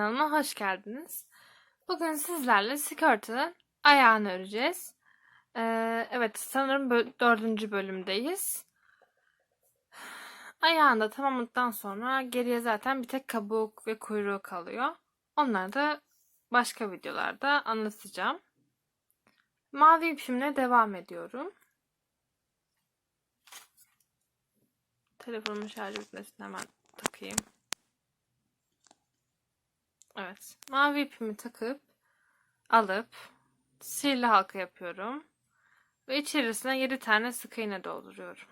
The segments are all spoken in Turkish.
kanalıma hoş geldiniz. Bugün sizlerle skirt'ın ayağını öreceğiz. Ee, evet sanırım dördüncü bölümdeyiz. Ayağını da tamamladıktan sonra geriye zaten bir tek kabuk ve kuyruğu kalıyor. Onları da başka videolarda anlatacağım. Mavi ipimle devam ediyorum. Telefonumun şarjı bitmesini hemen takayım. Evet. Mavi ipimi takıp alıp sihirli halka yapıyorum. Ve içerisine 7 tane sık iğne dolduruyorum.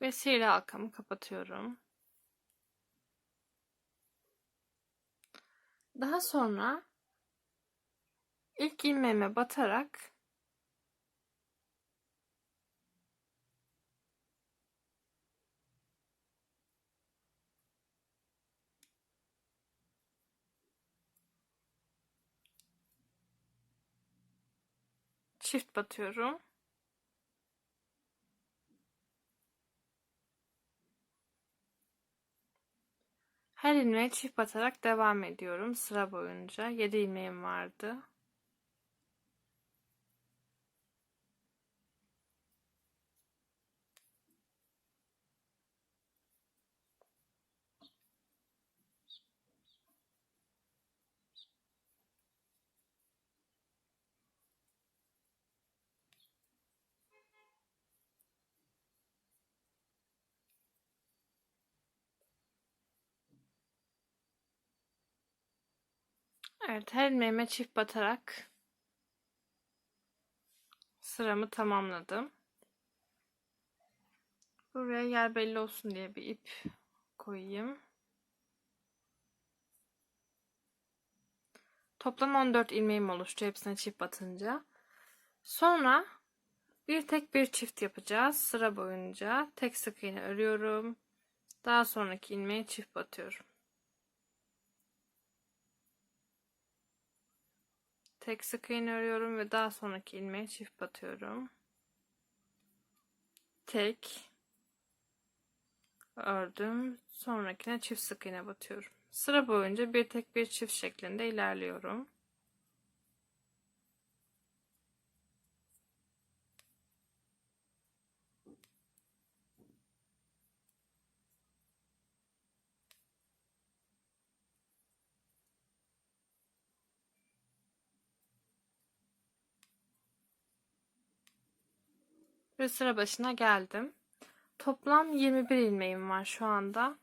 Ve sihirli halkamı kapatıyorum. Daha sonra ilk ilmeğime batarak çift batıyorum. Her ilmeğe çift batarak devam ediyorum sıra boyunca. 7 ilmeğim vardı. Evet her ilmeğime çift batarak sıramı tamamladım. Buraya yer belli olsun diye bir ip koyayım. Toplam 14 ilmeğim oluştu hepsine çift batınca. Sonra bir tek bir çift yapacağız sıra boyunca. Tek sık iğne örüyorum. Daha sonraki ilmeğe çift batıyorum. Tek sık iğne örüyorum ve daha sonraki ilmeğe çift batıyorum. Tek ördüm. Sonrakine çift sık iğne batıyorum. Sıra boyunca bir tek bir çift şeklinde ilerliyorum. Ve sıra başına geldim. Toplam 21 ilmeğim var şu anda.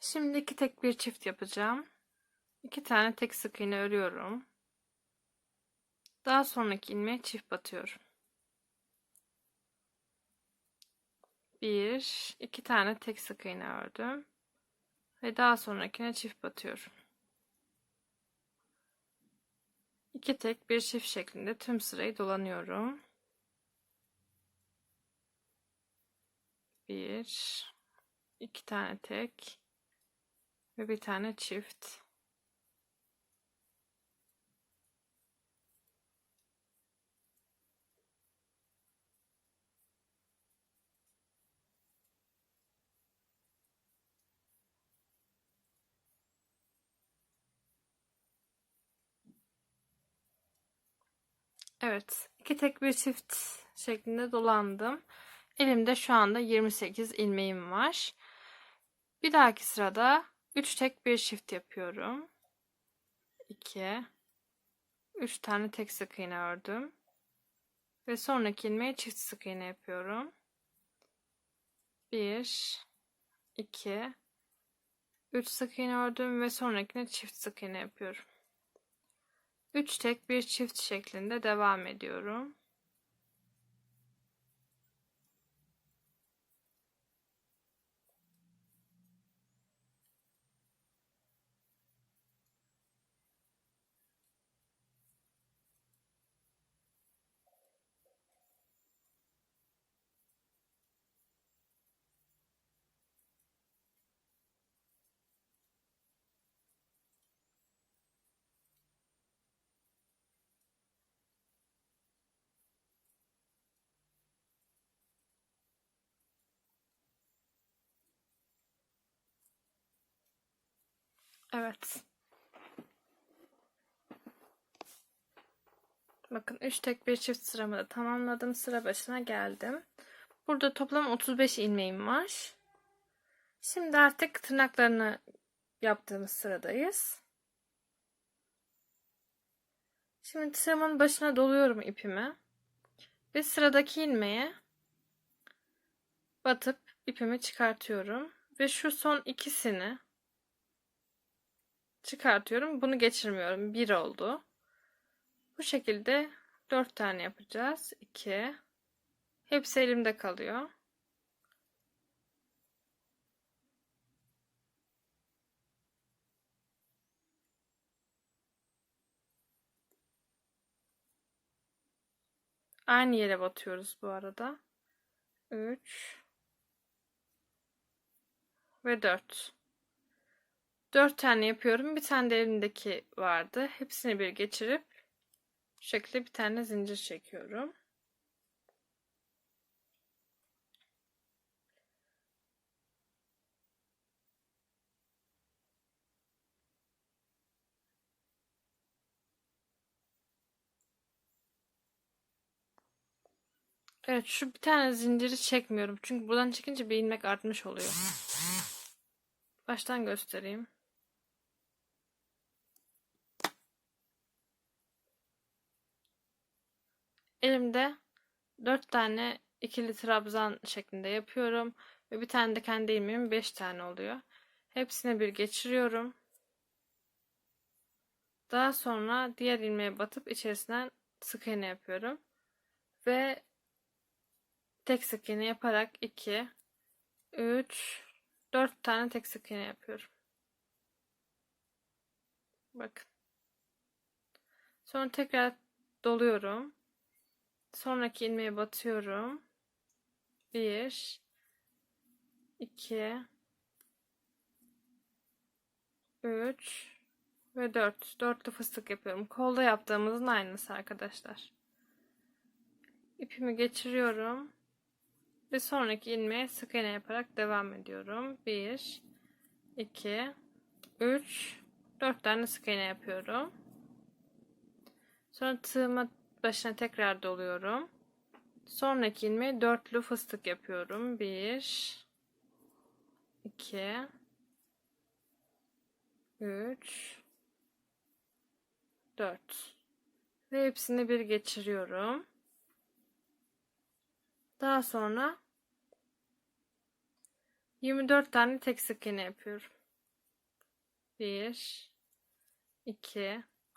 Şimdi iki tek bir çift yapacağım. İki tane tek sık iğne örüyorum. Daha sonraki ilmeğe çift batıyorum. Bir, iki tane tek sık iğne ördüm. Ve daha sonrakine çift batıyorum. İki tek bir çift şeklinde tüm sırayı dolanıyorum. Bir, iki tane tek ve bir tane çift. Evet, iki tek bir çift şeklinde dolandım. Elimde şu anda 28 ilmeğim var. Bir dahaki sırada 3 tek bir çift yapıyorum. 2 3 tane tek sık iğne ördüm. Ve sonraki ilmeğe çift sık iğne yapıyorum. 1 2 3 sık iğne ördüm ve sonrakine çift sık iğne yapıyorum. 3 tek bir çift şeklinde devam ediyorum. Evet. Bakın 3 tek bir çift sıramı da tamamladım. Sıra başına geldim. Burada toplam 35 ilmeğim var. Şimdi artık tırnaklarını yaptığımız sıradayız. Şimdi sıramın başına doluyorum ipimi. Ve sıradaki ilmeğe batıp ipimi çıkartıyorum. Ve şu son ikisini çıkartıyorum. Bunu geçirmiyorum. Bir oldu. Bu şekilde dört tane yapacağız. 2 Hepsi elimde kalıyor. Aynı yere batıyoruz bu arada. 3 ve 4. 4 tane yapıyorum. Bir tane de elimdeki vardı. Hepsini bir geçirip şu şekilde bir tane zincir çekiyorum. Evet şu bir tane zinciri çekmiyorum. Çünkü buradan çekince bir ilmek artmış oluyor. Baştan göstereyim. Elimde 4 tane ikili trabzan şeklinde yapıyorum. Ve bir tane de kendi ilmeğim 5 tane oluyor. Hepsini bir geçiriyorum. Daha sonra diğer ilmeğe batıp içerisinden sık iğne yapıyorum. Ve tek sık iğne yaparak 2 3 4 tane tek sık iğne yapıyorum. Bakın. Sonra tekrar doluyorum. Sonraki ilmeğe batıyorum. 1 2 3 ve 4. Dörtlü fıstık yapıyorum. Kolda yaptığımızın aynısı arkadaşlar. İpimi geçiriyorum. Ve sonraki ilmeğe sık iğne yaparak devam ediyorum. 1 2 3 4 tane sık iğne yapıyorum. Sonra tığıma başına tekrar doluyorum. Sonraki ilmeğe dörtlü fıstık yapıyorum. 1 2 3 4 ve hepsini bir geçiriyorum. Daha sonra 24 tane tek sık iğne yapıyorum. 1 2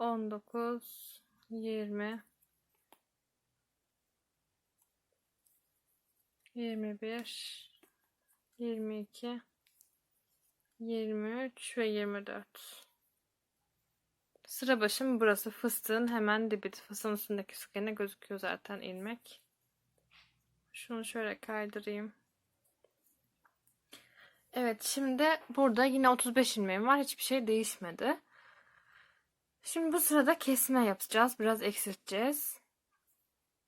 19 20 21 22 23 ve 24 Sıra başım burası? Fıstığın hemen dibi fıstığın üstündeki sık iğne gözüküyor zaten ilmek. Şunu şöyle kaydırayım. Evet şimdi burada yine 35 ilmeğim var. Hiçbir şey değişmedi Şimdi bu sırada kesme yapacağız. Biraz eksilteceğiz.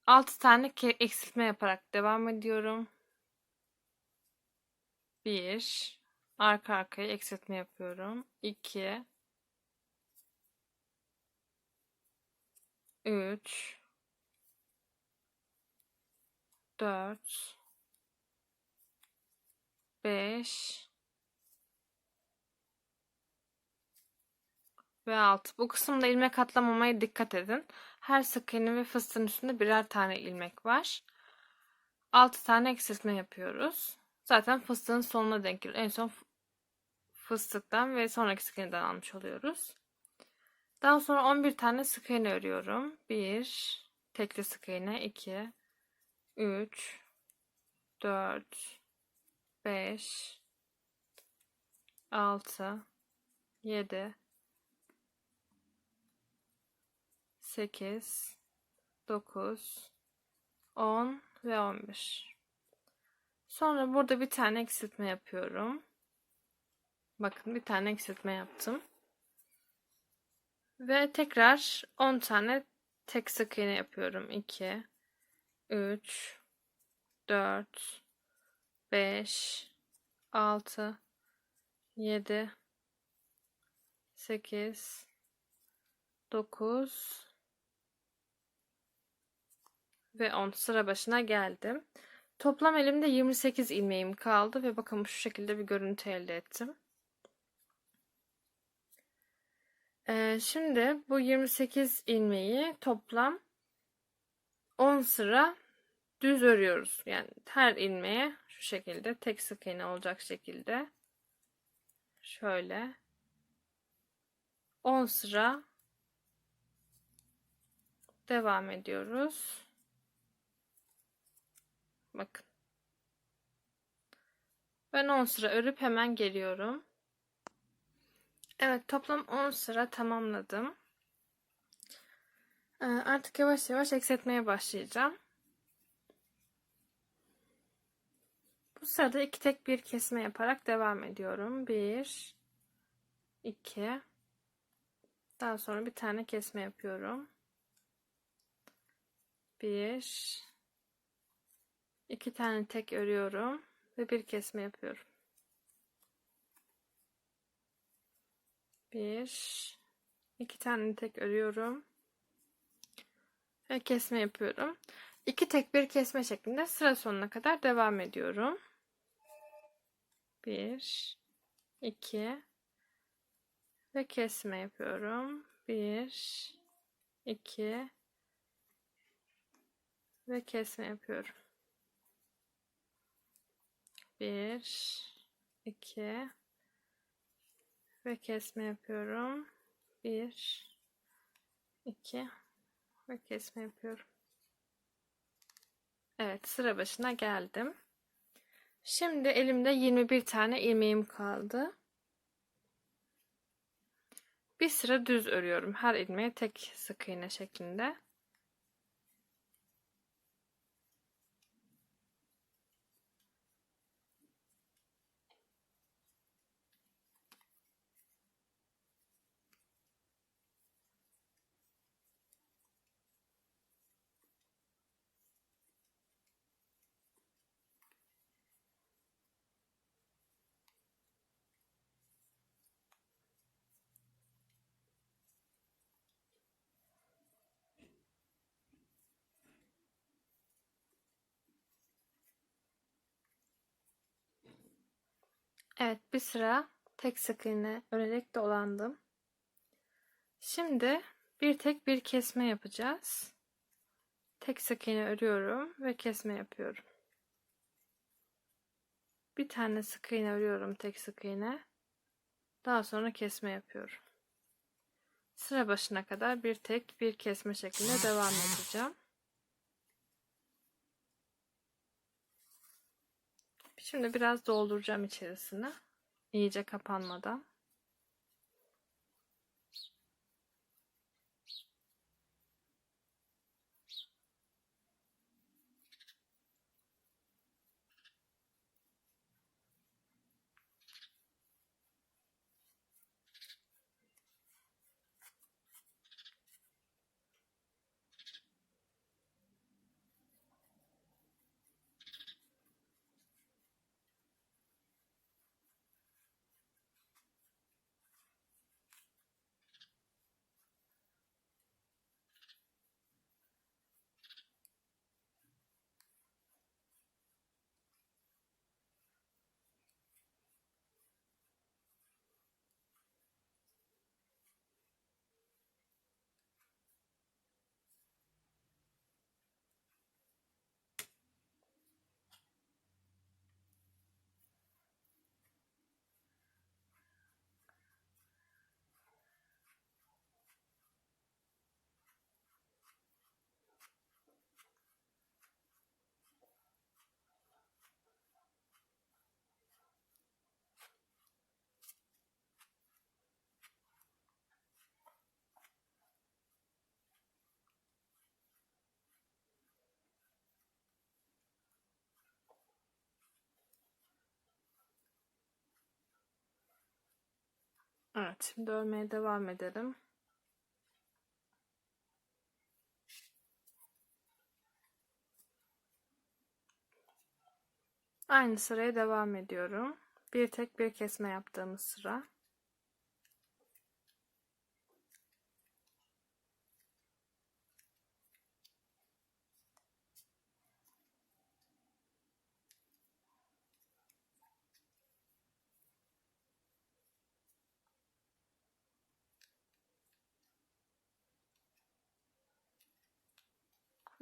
6 tane eksiltme yaparak devam ediyorum. 1 arka arkaya eksiltme yapıyorum. 2 3 4 5 ve alt. Bu kısımda ilmek atlamamaya dikkat edin. Her sık iğne ve fıstığın üstünde birer tane ilmek var. 6 tane eksiltme yapıyoruz. Zaten fıstığın sonuna denk geliyor. En son fıstıktan ve sonraki sık iğneden almış oluyoruz. Daha sonra 11 tane sık iğne örüyorum. 1 tekli sık iğne 2 3 4 5 6 7 8, 9, 10 ve 11. Sonra burada bir tane eksiltme yapıyorum. Bakın bir tane eksiltme yaptım. Ve tekrar 10 tane tek sık iğne yapıyorum. 2, 3, 4, 5, 6, 7, 8, 9 ve 10 sıra başına geldim. Toplam elimde 28 ilmeğim kaldı ve bakın şu şekilde bir görüntü elde ettim. Ee, şimdi bu 28 ilmeği toplam 10 sıra düz örüyoruz. Yani her ilmeğe şu şekilde tek sık iğne olacak şekilde şöyle 10 sıra devam ediyoruz. Bakın. Ben 10 sıra örüp hemen geliyorum. Evet toplam 10 sıra tamamladım. Ee, artık yavaş yavaş eksiltmeye başlayacağım. Bu sırada iki tek bir kesme yaparak devam ediyorum. Bir, iki, daha sonra bir tane kesme yapıyorum. Bir, iki tane tek örüyorum ve bir kesme yapıyorum. Bir, iki tane tek örüyorum ve kesme yapıyorum. İki tek bir kesme şeklinde sıra sonuna kadar devam ediyorum. Bir, iki ve kesme yapıyorum. Bir, iki ve kesme yapıyorum. Bir, iki ve kesme yapıyorum. Bir, iki ve kesme yapıyorum. Evet sıra başına geldim. Şimdi elimde 21 tane ilmeğim kaldı. Bir sıra düz örüyorum. Her ilmeğe tek sık iğne şeklinde. Evet bir sıra tek sık iğne örerek dolandım. Şimdi bir tek bir kesme yapacağız. Tek sık iğne örüyorum ve kesme yapıyorum. Bir tane sık iğne örüyorum tek sık iğne. Daha sonra kesme yapıyorum. Sıra başına kadar bir tek bir kesme şeklinde devam edeceğim. Şimdi biraz dolduracağım içerisine. İyice kapanmadan. Evet, şimdi örmeye devam edelim. Aynı sıraya devam ediyorum. Bir tek bir kesme yaptığımız sıra.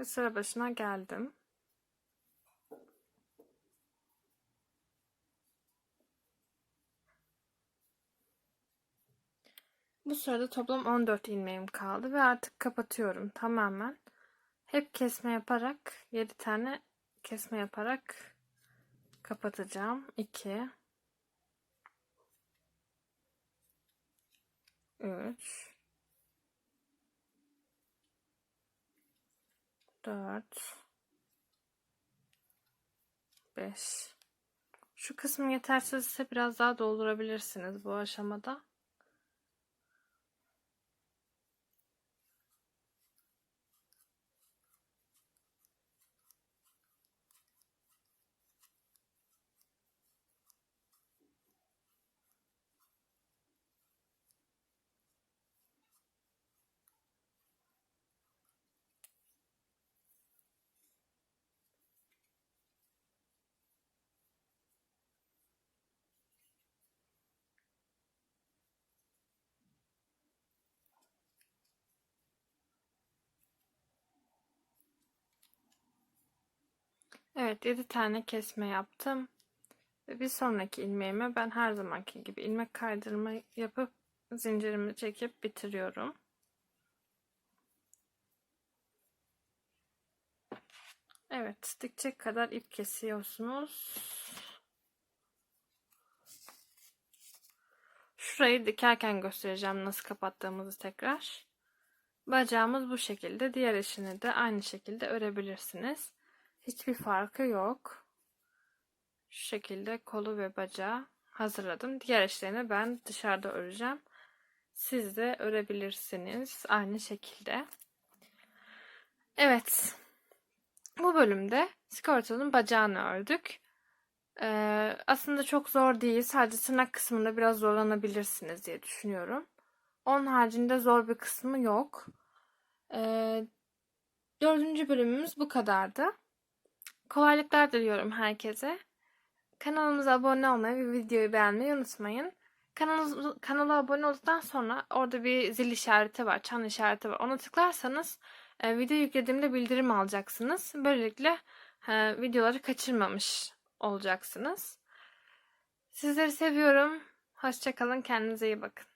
Ve sıra başına geldim. Bu sırada toplam 14 ilmeğim kaldı ve artık kapatıyorum tamamen. Hep kesme yaparak 7 tane kesme yaparak kapatacağım. 2 3 4 5 Şu kısmı yetersizse biraz daha doldurabilirsiniz bu aşamada. Evet 7 tane kesme yaptım. Bir sonraki ilmeğime ben her zamanki gibi ilmek kaydırma yapıp zincirimi çekip bitiriyorum. Evet dikecek kadar ip kesiyorsunuz. Şurayı dikerken göstereceğim nasıl kapattığımızı tekrar. Bacağımız bu şekilde. Diğer işini de aynı şekilde örebilirsiniz. Hiçbir farkı yok. Şu şekilde kolu ve bacağı hazırladım. Diğer işlerini ben dışarıda öreceğim. Siz de örebilirsiniz aynı şekilde. Evet. Bu bölümde sigortanın bacağını ördük. Ee, aslında çok zor değil. Sadece tırnak kısmında biraz zorlanabilirsiniz diye düşünüyorum. Onun haricinde zor bir kısmı yok. Ee, dördüncü bölümümüz bu kadardı. Kolaylıklar diliyorum herkese. Kanalımıza abone olmayı ve videoyu beğenmeyi unutmayın. Kanalımız, kanala abone olduktan sonra orada bir zil işareti var, çan işareti var. Ona tıklarsanız e, video yüklediğimde bildirim alacaksınız. Böylelikle e, videoları kaçırmamış olacaksınız. Sizleri seviyorum. Hoşçakalın. Kendinize iyi bakın.